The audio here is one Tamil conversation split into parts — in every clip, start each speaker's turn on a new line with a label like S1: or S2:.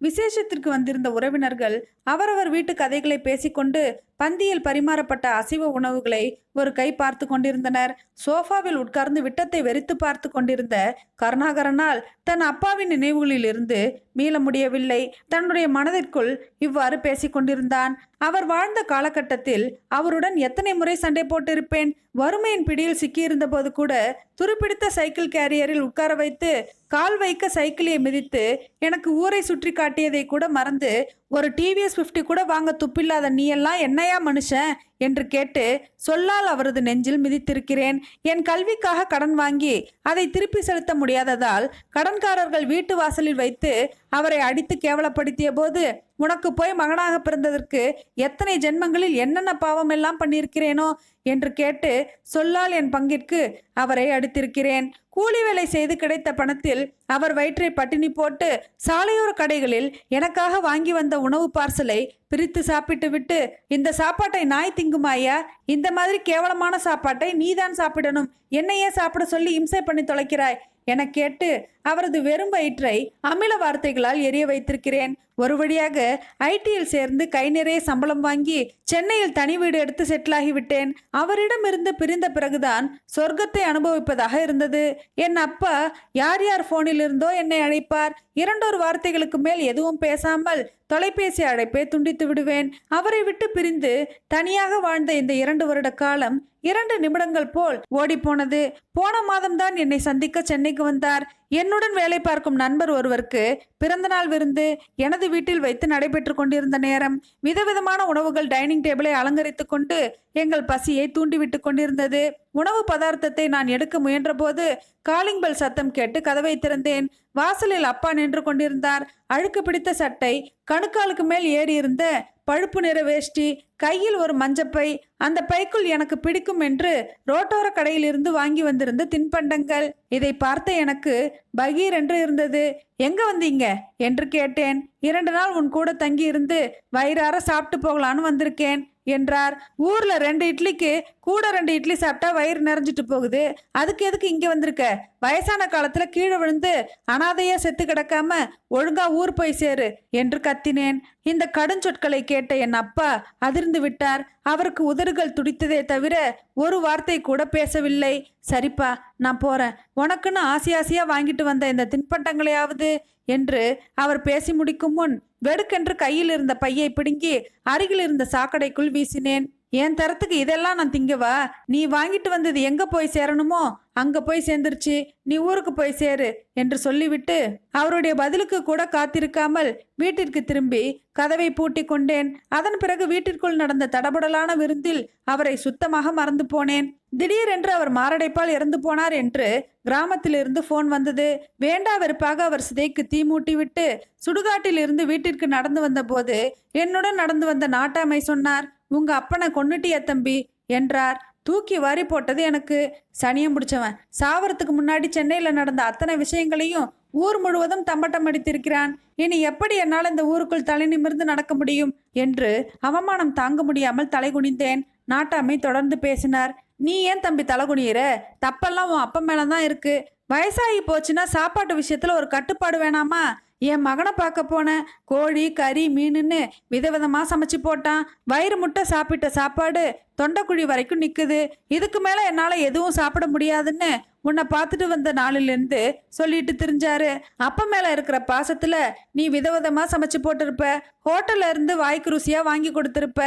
S1: விசேஷத்திற்கு வந்திருந்த உறவினர்கள் அவரவர் வீட்டு கதைகளை பேசிக்கொண்டு பந்தியில் பரிமாறப்பட்ட அசைவ உணவுகளை ஒரு கை பார்த்து கொண்டிருந்தனர். சோஃபாவில் உட்கார்ந்து விட்டத்தை வெறித்து பார்த்து கொண்டிருந்த கருணாகரனால் தன் அப்பாவின் நினைவுகளில் இருந்து மீள முடியவில்லை. தன்னுடைய மனதிற்குள் இவ்வாறு பேசிக்கொண்டிருந்தான் அவர் வாழ்ந்த காலகட்டத்தில் அவருடன் எத்தனை முறை சண்டை போட்டிருப்பேன்? வறுமையின் பிடியில் சிக்கியிருந்த போது கூட துருப்பிடித்த சைக்கிள் கேரியரில் உட்கார வைத்து கால் வைக்க சைக்கிளை மிதித்து எனக்கு ஊரை சுற்றி காட்டியதை கூட மறந்து ஒரு டிவிஎஸ் ஃபிஃப்டி கூட வாங்க துப்பில்லாத நீ எல்லாம் என்னையா மனுஷன்? என்று கேட்டு சொல்லால் அவரது நெஞ்சில் மிதித்திருக்கிறேன். என் கல்விக்காக கடன் வாங்கி அதை திருப்பி செலுத்த முடியாததால் கடன்காரர்கள் வீட்டு வாசலில் வைத்து அவரை அடித்து கேவலப்படுத்திய போது உனக்கு போய் மகனாக பிறந்ததற்கு எத்தனை ஜென்மங்களில் என்னென்ன பாவம் எல்லாம் பண்ணியிருக்கிறேனோ? என்று கேட்டு சொல்லால் என் பங்கிற்கு அவரை அடித்திருக்கிறேன். கூலி வேலை செய்து கிடைத்த பணத்தில் அவர் வயிற்றை பட்டினி போட்டு சாலையோர கடைகளில் எனக்காக வாங்கி வந்த உணவு பார்சலை பிரித்து சாப்பிட்டு விட்டு இந்த சாப்பாட்டை நாய் திங்குமாயா இந்த மாதிரி கேவலமான சாப்பாட்டை நீதான் சாப்பிடணும். என்னையே சாப்பிட சொல்லி இம்சை பண்ணி தொலைக்கிறாய்? என கேட்டு அவரது வெறும் வயிற்றை அமில வார்த்தைகளால் எரிய வைத்திருக்கிறேன். ஒரு வழியாக ஐடியில் சேர்ந்து கை நிறைய சம்பளம் வாங்கி சென்னையில் தனி வீடு எடுத்து செட்டிலாகிவிட்டேன் அவரிடமிருந்து பிரிந்த பிறகுதான் சொர்க்கத்தை அனுபவிப்பதாக இருந்தது. என் அப்பா யார் யார் போனில் இருந்தோ என்னை அழைப்பார். இரண்டொரு வார்த்தைகளுக்கு மேல் எதுவும் பேசாமல் தொலைபேசி அழைப்பை துண்டித்து விடுவேன். அவரை விட்டு பிரிந்து தனியாக வாழ்ந்த இந்த இரண்டு வருட காலம் இரண்டு நிமிடங்கள் போல் ஓடிப்போனது. போன மாதம்தான் என்னை சந்திக்க சென்னைக்கு வந்தார். என்னுடன் வேலை பார்க்கும் நண்பர் ஒருவருக்கு பிறந்தநாள் விருந்து எனது வீட்டில் வைத்து நடைபெற்று கொண்டிருந்த நேரம் விதவிதமான உணவுகள் டைனிங் டேபிளை அலங்கரித்துக் கொண்டு எங்கள் பசியை தூண்டிவிட்டு கொண்டிருந்தது. உணவு பதார்த்தத்தை நான் எடுக்க முயன்றபோது காலிங் பெல் சத்தம் கேட்டு கதவை திறந்தேன். வாசலில் அப்பா நின்று கொண்டிருந்தார். அழுக்கு பிடித்த சட்டை கணுக்காலுக்கு மேல் ஏறி இருந்த பழுப்பு நிற வேஷ்டி கையில் ஒரு மஞ்சப்பை அந்த பைக்குள் எனக்கு பிடிக்கும் என்று ரோட்டோர கடையிலிருந்து வாங்கி வந்திருந்த தின்பண்டங்கள். இதை பார்த்த எனக்கு பகீர் என்று இருந்தது. எங்க வந்தீங்க? என்று கேட்டேன். இரண்டு நாள் உன் கூட தங்கி இருந்து வயிறார சாப்பிட்டு போகலான்னு வந்திருக்கேன். என்றார். ஊர்ல ரெண்டு இட்லிக்கு கூட ரெண்டு இட்லி சாப்பிட்டா வயிறு நிறைஞ்சிட்டு போகுது. அதுக்கு எதுக்கு இங்க வந்திருக்க? வயசான காலத்துல கீழே விழுந்து அனாதையா செத்து கிடக்காம ஒழுங்கா ஊர் போய் சேரு என்று கத்தினேன். இந்த கடுஞ்சொற்களை கேட்ட என் அப்பா அதிர்ந்து விட்டார். அவருக்கு உதறுகள் துடித்ததே தவிர ஒரு வார்த்தை கூட பேசவில்லை. சரிப்பா நான் போறேன். உனக்குன்னு ஆசை ஆசையா வாங்கிட்டு வந்த இந்த தின்பண்டங்களையாவது என்று அவர் பேசி முடிக்கும் முன் வெடுக்கென்று கையில் இருந்த பையை பிடுங்கி அருகில் இருந்த சாக்கடைக்குள் வீசினேன். என் தரத்துக்கு இதெல்லாம் நான் திங்கவா? நீ வாங்கிட்டு வந்தது எங்க போய் சேரணுமோ? அங்க போய் சேர்ந்துருச்சு. நீ ஊருக்கு போய் சேரு என்று சொல்லிவிட்டு அவருடைய பதிலுக்கு கூட காத்திருக்காமல் வீட்டிற்கு திரும்பி கதவை பூட்டி கொண்டேன். அதன் பிறகு வீட்டிற்குள் நடந்த தடபுடலான விருந்தில் அவரை சுத்தமாக மறந்து போனேன். திடீரென்று அவர் மாரடைப்பால் இறந்து போனார் என்று கிராமத்திலிருந்து போன் வந்தது. வேண்டா வெறுப்பாக அவர் சிதைக்கு தீ மூட்டிவிட்டு சுடுகாட்டில் இருந்து வீட்டிற்கு நடந்து வந்தபோது என்னுடன் நடந்து வந்த நாட்டாமை சொன்னார். உங்க அப்பனை கொன்னுட்டிய தம்பி என்றார். தூக்கி வாரி போட்டது எனக்கு சனியம் பிடிச்சவன். சாவறதுக்கு முன்னாடி சென்னையில் நடந்த அத்தனை விஷயங்களையும் ஊர் முழுவதும் தம்பட்டம் அடித்திருக்கிறான். இனி எப்படி என்னால் இந்த ஊருக்குள் தலை நிமிர்ந்து நடக்க முடியும் என்று அவமானம் தாங்க முடியாமல் தலை குனிந்தேன். நாட்டாமை தொடர்ந்து பேசினார். நீ ஏன் தம்பி தலை குனியிற? தப்பெல்லாம் உன் அப்ப மேலே தான் இருக்கு. வயசாகி போச்சுன்னா சாப்பாட்டு விஷயத்தில் ஒரு கட்டுப்பாடு வேணாமா? என் மகனை பார்க்க போனேன் கோழி கறி மீனுன்னு விதவிதமாக சமைச்சு போட்டான். வயிறு முட்டை சாப்பிட்ட சாப்பாடு தொண்டைக்குழி வரைக்கும் நிற்குது இதுக்கு மேலே என்னால் எதுவும் சாப்பிட முடியாதுன்னு உன்னை பார்த்துட்டு வந்த நாளிலேருந்து சொல்லிட்டு தெரிஞ்சாரு. அப்பா மேலே இருக்கிற பாசத்தில் நீ விதவிதமாக சமைச்சு போட்டிருப்ப. ஹோட்டல்ல இருந்து வாய்க்கு ருசியாக வாங்கி கொடுத்துருப்ப.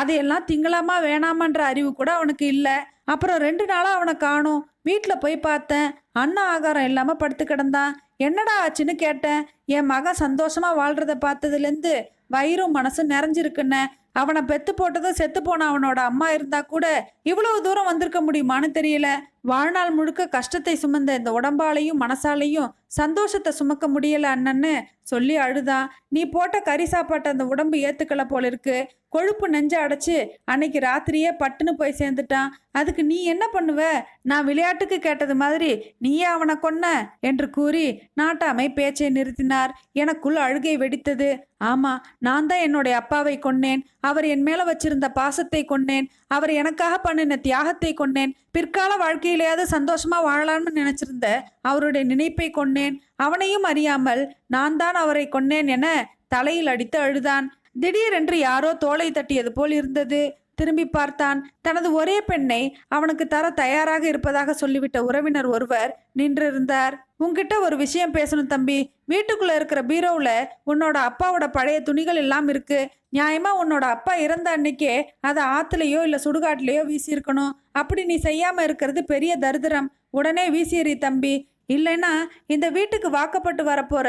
S1: அதையெல்லாம் திங்களாமா வேணாமான்ற அறிவு கூட அவனுக்கு இல்லை. அப்புறம் ரெண்டு நாளாக அவனை காணும். வீட்டில் போய் பார்த்தேன். அண்ணா ஆகாரம் இல்லாமல் படுத்து கிடந்தான். என்னடா ஆச்சுன்னு கேட்டேன். என் மகன் சந்தோஷமா வாழ்றத பார்த்ததுலேருந்து வயிறும் மனசும் நிறைஞ்சிருக்குன்னு. அவனை பெத்து போட்டதும் செத்து போன அவனோட அம்மா இருந்தா கூட இவ்வளவு தூரம் வந்திருக்க முடியுமான்னு தெரியல. வாழ்நாள் முழுக்க கஷ்டத்தை சுமந்த இந்த உடம்பாலையும் மனசாலையும் சந்தோஷத்தை சுமக்க முடியல அண்ணன்னு சொல்லி அழுதான் நீ போட்ட கறி சாப்பாட்டை அந்த உடம்பு ஏத்துக்கல போல இருக்கு. கொழுப்பு நெஞ்ச அடைச்சு அன்னைக்கு ராத்திரியே பட்டுன்னு போய் சேர்ந்துட்டான். அதுக்கு நீ என்ன பண்ணுவ? நான் விளையாட்டுக்கு கேட்டது மாதிரி நீயே அவனை கொன்ன என்று கூறி நாட்டாமை பேச்சை நிறுத்தினார். எனக்குள் அழுகை வெடித்தது. ஆமா நான் தான் என்னுடைய அப்பாவை கொன்னேன். அவர் என் மேல வச்சிருந்த பாசத்தை கொன்னேன். அவர் எனக்காக பண்ணின தியாகத்தை கொன்னேன். பிற்கால வாழ்க்கையிலேயாவது சந்தோஷமா வாழலாம்னு நினைச்சிருந்த அவருடைய நினைப்பை கொன்னேன் அவனையும் அறியாமல் நான் தான் அவரை கொன்னேன் என தலையில் அடித்து அழுதான். திடீரென்று யாரோ தோலை தட்டியது போல் இருந்தது. திரும்பி பார்த்தான். தனது ஒரே பெண்ணை அவனுக்கு தர தயாராக இருப்பதாக சொல்லிவிட்ட உறவினர் ஒருவர் நின்றிருந்தார். உன்கிட்ட ஒரு விஷயம் பேசணும் தம்பி. வீட்டுக்குள்ள இருக்கிற பீரோவில் உன்னோட அப்பாவோட பழைய துணிகள் எல்லாம் இருக்கு. நியாயமா உன்னோட அப்பா இறந்த அன்னைக்கே அதை ஆத்துலயோ இல்லை சுடுகாட்டிலேயோ வீசியிருக்கணும். அப்படி நீ செய்யாம இருக்கிறது பெரிய தரித்திரம். உடனே வீசியறி தம்பி. இல்லைன்னா இந்த வீட்டுக்கு வாக்கப்பட்டு வரப்போற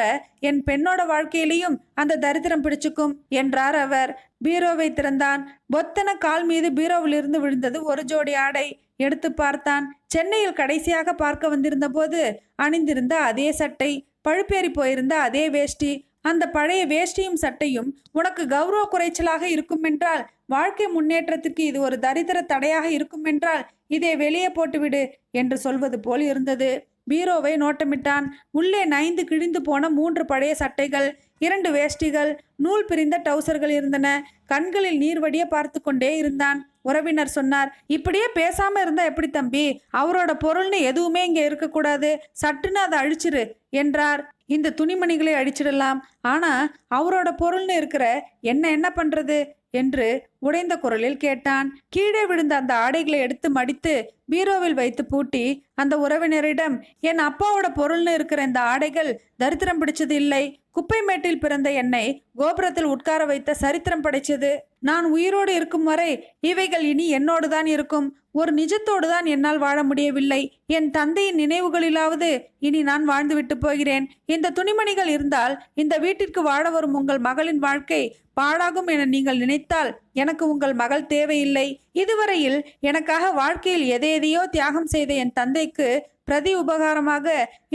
S1: என் பெண்ணோட வாழ்க்கையிலையும் அந்த தரித்திரம் பிடிச்சுக்கும் என்றார் அவர். பீரோவை திறந்தான். பொத்தன கால் மீது பீரோவிலிருந்து விழுந்தது ஒரு ஜோடி ஆடை எடுத்து பார்த்தான். சென்னையில் கடைசியாக பார்க்க வந்திருந்த போது அணிந்திருந்த அதே சட்டை பழுப்பேறி போயிருந்த அதே வேஷ்டி. அந்த பழைய வேஷ்டியும் சட்டையும் உனக்கு கௌரவ குறைச்சலாக இருக்கும் என்றால் வாழ்க்கை முன்னேற்றத்திற்கு இது ஒரு தரித்திர தடையாக இருக்கும் என்றால் இதை வெளியே போட்டுவிடு என்று சொல்வது போல் இருந்தது. பீரோவை நோட்டமிட்டான். உள்ளே நைந்து கிழிந்து போன மூன்று பழைய சட்டைகள் இரண்டு வேஷ்டிகள் நூல் பிரிந்த டவுசர்கள் இருந்தன. கண்களில் நீர்வடிய பார்த்து கொண்டே இருந்தான். உறவினர் சொன்னார் இப்படியே பேசாம இருந்தா எப்படி தம்பி? அவரோட பொருள்னு எதுவுமே இங்க இருக்கக்கூடாது. சட்டுன்னு அதை அழிச்சிரு என்றார். இந்த துணிமணிகளை அழிச்சிடலாம். ஆனா அவரோட பொருள்னு இருக்கிற என்ன என்ன பண்றது? என்று உடைந்த குரலில் கேட்டான். கீழே விழுந்த அந்த ஆடைகளை எடுத்து மடித்து பீரோவில் வைத்து பூட்டி அந்த உறவினரிடம் என் அப்பாவோட பொருள்னு இருக்கிற இந்த ஆடைகள் தரித்திரம் பிடிச்சது இல்லை. குப்பை மேட்டில் பிறந்த என்னை கோபுரத்தில் உட்கார வைத்த சரித்திரம் படைச்சது. நான் உயிரோடு இருக்கும் வரை இவைகள் இனி என்னோடு தான் இருக்கும். ஒரு நிஜத்தோடு தான் என்னால் வாழ முடியவில்லை. என் தந்தையின் நினைவுகளிலாவது இனி நான் வாழ்ந்துவிட்டு போகிறேன். இந்த துணிமணிகள் இருந்தால் இந்த வீட்டிற்கு வாழ வரும் உங்கள் மகளின் வாழ்க்கை பாழாகும் என நீங்கள் நினைத்தால் எனக்கு உங்கள் மகள் தேவையில்லை. இதுவரையில் எனக்காக வாழ்க்கையில் எதை எதையோ தியாகம் செய்த என் தந்தைக்கு பிரதி உபகாரமாக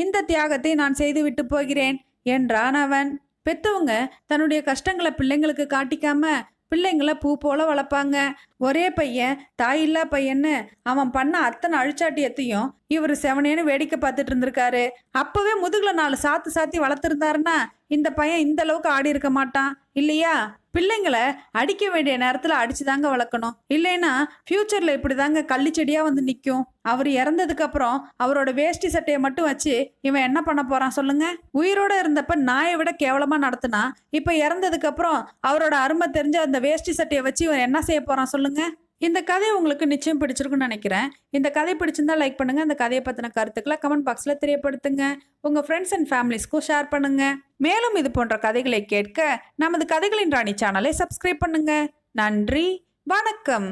S1: இந்த தியாகத்தை நான் செய்துவிட்டு போகிறேன். என்றான் அவன் பெத்தவங்க தன்னுடைய கஷ்டங்களை பிள்ளைங்களுக்கு காட்டிக்காம பிள்ளைங்கள பூ போல வளர்ப்பாங்க. ஒரே பையன் தாயில்லா பையன்னு அவன் பண்ண அத்தனை அழிச்சாட்டியத்தையும் இவர் செவனேன்னு வேடிக்கை பார்த்துட்டு இருந்திருக்காரு. அப்பவே முதுகுல நாலு சாத்து சாத்தி வளர்த்துருந்தாருன்னா இந்த பையன் இந்த அளவுக்கு ஆடி இருக்க மாட்டான். இல்லையா? பிள்ளைங்களை அடிக்க வேண்டிய நேரத்துல அடிச்சு தாங்க வளர்க்கணும். இல்லைன்னா ஃபியூச்சர்ல இப்படி தாங்க கள்ளி செடியா வந்து நிற்கும் அவர் இறந்ததுக்கு அப்புறம் அவரோட வேஷ்டி சட்டையை மட்டும் வச்சு இவன் என்ன பண்ண போறான் சொல்லுங்க? உயிரோட இருந்தப்ப நாயை விட கேவலமா நடத்தினா இப்ப இறந்ததுக்கு அப்புறம் அவரோட அருமை தெரிஞ்ச அந்த வேஷ்டி சட்டையை வச்சு இவன் என்ன செய்ய போறான் சொல்லுங்க? இந்த கதை உங்களுக்கு நிச்சயம் பிடிச்சிருக்குன்னு நினைக்கிறேன். இந்த கதை பிடிச்சிருந்தா லைக் பண்ணுங்கள் அந்த கதையை பற்றின கருத்துக்களை கமெண்ட் பாக்ஸில் தெரியப்படுத்துங்க. உங்கள் ஃப்ரெண்ட்ஸ் அண்ட் ஃபேமிலிஸ்க்கும் ஷேர் பண்ணுங்கள் மேலும் இது போன்ற கதைகளை கேட்க நமது கதைகளின் ராணி சேனலை சப்ஸ்கிரைப் பண்ணுங்கள் நன்றி. வணக்கம்.